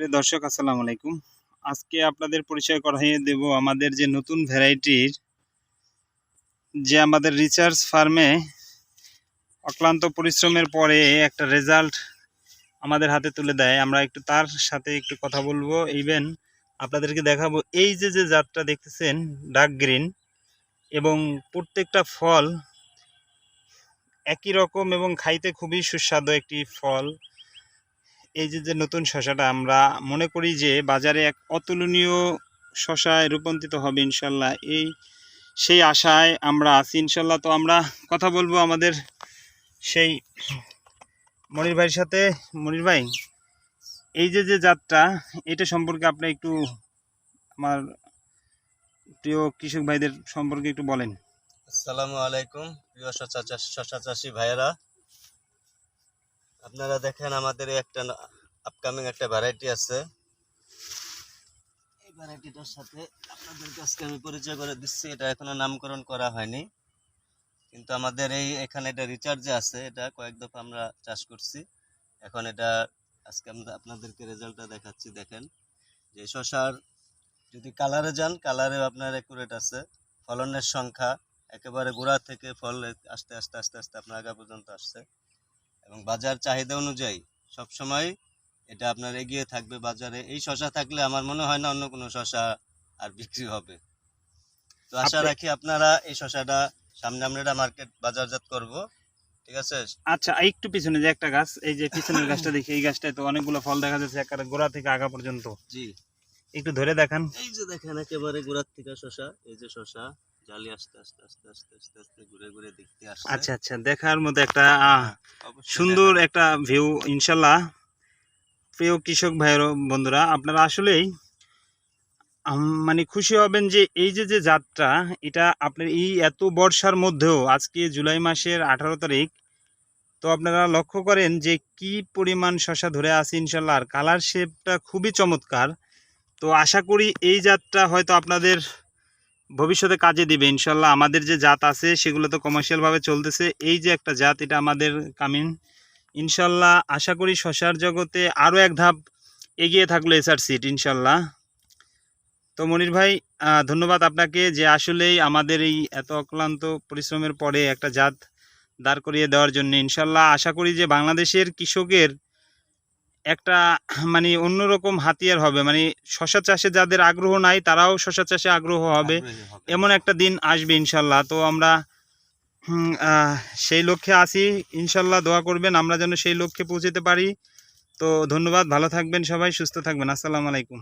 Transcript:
প্রিয় দর্শক, আসসালামু আলাইকুম। আজকে আপনাদের পরিচয় করিয়ে দেব আমাদের যে নতুন ভ্যারাইটির, যে আমাদের রিসার্চ ফার্মে অক্লান্ত পরিশ্রমের পরে একটা রেজাল্ট আমাদের হাতে তুলে দেয়। আমরা একটু তার সাথে একটু কথা বলব। ইভেন আপনাদেরকে দেখাবো এই যে যে জাতটা দেখতেছেন ডার্ক গ্রিন এবং প্রত্যেকটা ফল একই রকম এবং খাইতে খুবই সুস্বাদু একটি ফল। এই যে যে নতুন শশাটা আমরা মনে করি যে বাজারে এক অতুলনীয় শশায় রূপান্তরিত হবে ইনশাল্লাহ, এই সেই আশায় আমরা আছি ইনশাল্লাহ। তো আমরা কথা বলব আমাদের সেই মনির ভাইয়ের সাথে। মনির ভাই, এই যে যে জাতটা, এটা সম্পর্কে আপনি একটু আমার প্রিয় কৃষক ভাইদের সম্পর্কে একটু বলেন। আসসালামু আলাইকুম, প্রিয় শশা চাষ শশা চাষি ভাইয়েরা। আপনারা দেখেন আমাদের একটা আপকামিং একটা ভ্যারাইটি আছে। এই ভ্যারাইটিটার সাথে আপনাদের কাছে আমি পরিচয় করে দিচ্ছি। এটা এখনও নামকরণ করা হয়নি। কিন্তু আমাদের এই এখানে এটা রিচার্জে আছে। এটা কয়েক দফা আমরা চাষ করছি। এখন এটা আজকে আমরা আপনাদেরকে রেজাল্টটা দেখাচ্ছি। দেখেন, যে শশার যদি কালারে যান কালারেও আপনার একুরেট আছে। ফলনের সংখ্যা একেবারে গোড়া থেকে ফল আস্তে আস্তে আস্তে আস্তে আপনার আগা পর্যন্ত আসছে। এবং বাজার চাহিদা অনুযায়ী সব সময় এটা আপনার এগিয়ে থাকবে বাজারে। এই শশা থাকলে আমার মনে হয় না অন্য কোনো শশা আর বিক্রি হবে। তো আশা রাখি আপনারা এই শশাটা সামনে আমরা এটা মার্কেট বাজারজাত করব। ঠিক আছে? আচ্ছা আর একটু পিছনে যে একটা গাছ এই যে পিছনের গাছটা দেখি এই গাছটায় তো অনেকগুলো ফল দেখা যাচ্ছে একেবারে গোড়া থেকে আগা পর্যন্ত। জি। একটু ধরে দেখান। এই যে দেখেন একেবারে গোড়ার থেকে শশা এই যে শশা। জালি আস্তে আস্তে আস্তে আস্তে আস্তে আস্তে ঘুরে ঘুরে দেখতে আসছে। আচ্ছা আচ্ছা দেখার মতো একটা সুন্দর একটা ভিউ ইনশাল্লাহ। প্রিয় কৃষক ভাইয়ের বন্ধুরা আপনারা আসলেই মানে খুশি হবেন যে এই যে যে যাত্রা এটা আপনার এই এত বর্ষার মধ্যেও আজকে জুলাই মাসের আঠারো তারিখ তো আপনারা লক্ষ্য করেন যে কি পরিমাণ শশা ধরে আছে ইনশাল্লাহ আর কালার শেপটা খুবই চমৎকার। তো আশা করি এই যাত্রা হয়তো আপনাদের ভবিষ্যতে কাজে দিবে, ইনশাল্লাহ। আমাদের যে জাত আছে, সেগুলো তো কমার্শিয়ালভাবে চলতেছে। এই যে একটা জাত, এটা আমাদের কামিন। ইনশাল্লাহ, আশা করি শশার জগতে আরও এক ধাপ এগিয়ে থাকল এসআর সিট ইনশাল্লাহ। তো মনির ভাই ধন্যবাদ আপনাকে যে আসলেই আমাদের এই এত অক্লান্ত পরিশ্রমের পরে একটা জাত দাঁড় করিয়ে দেওয়ার জন্য। ইনশাল্লাহ, আশা করি যে বাংলাদেশের কৃষকের একটা মানে অন্যরকম হাতিয়ার হবে। মানে শশা চাষে যাদের আগ্রহ নাই তারাও শশা চাষে আগ্রহ হবে। এমন একটা দিন আসবে ইনশাল্লাহ। তো আমরা সেই লক্ষ্যে আসি ইনশাল্লাহ দোয়া করবেন আমরা যেন সেই লক্ষ্যে পৌঁছতে পারি। তো ধন্যবাদ ভালো থাকবেন সবাই সুস্থ থাকবেন। আসসালামু আলাইকুম।